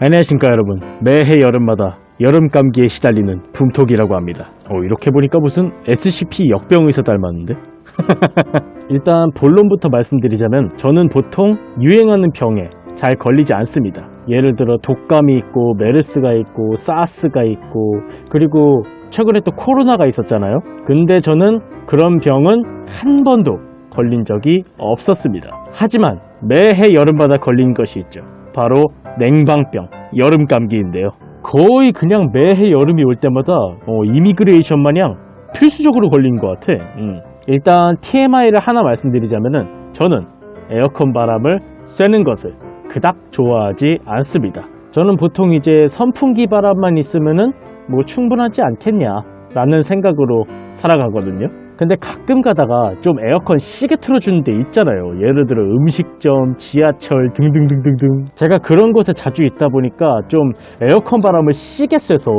안녕하십니까 여러분. 매해 여름마다 여름 감기에 시달리는 붐톡이라고 합니다. 어 이렇게 보니까 무슨 SCP 역병의사 닮았는데? 일단 본론부터 말씀드리자면 저는 보통 유행하는 병에 잘 걸리지 않습니다. 예를 들어 독감이 있고 메르스가 있고 사스가 있고 그리고 최근에 또 코로나가 있었잖아요. 근데 저는 그런 병은 한 번도 걸린 적이 없었습니다. 하지만 매해 여름마다 걸린 것이 있죠 바로 냉방병, 여름 감기인데요. 거의 그냥 매해 여름이 올 때마다 어, 이미그레이션 마냥 필수적으로 걸린 것 같아. 음. 일단 TMI를 하나 말씀드리자면은 저는 에어컨 바람을 쐬는 것을 그닥 좋아하지 않습니다. 저는 보통 이제 선풍기 바람만 있으면은 뭐 충분하지 않겠냐라는 생각으로 살아가거든요. 근데 가끔 가다가 좀 에어컨 시게 틀어주는 데 있잖아요. 예를 들어 음식점, 지하철 등등등등등. 제가 그런 곳에 자주 있다 보니까 좀 에어컨 바람을 시게 쐬서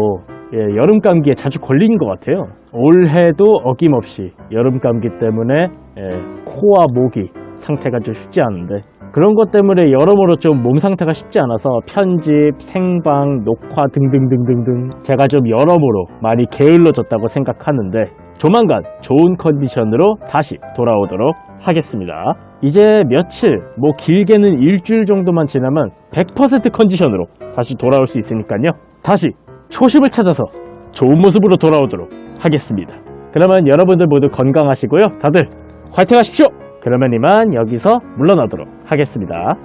예, 여름 감기에 자주 걸리는 것 같아요. 올해도 어김없이 여름 감기 때문에 예, 코와 목이 상태가 좀 쉽지 않은데 그런 것 때문에 여러모로 좀 몸 상태가 쉽지 않아서 편집, 생방, 녹화 등등등등등 제가 좀 여러모로 많이 게을러졌다고 생각하는데 조만간 좋은 컨디션으로 다시 돌아오도록 하겠습니다. 이제 며칠, 뭐 길게는 일주일 정도만 지나면 100% 컨디션으로 다시 돌아올 수 있으니까요. 다시 초심을 찾아서 좋은 모습으로 돌아오도록 하겠습니다. 그러면 여러분들 모두 건강하시고요. 다들 화이팅 하십시오! 그러면 이만 여기서 물러나도록 하겠습니다.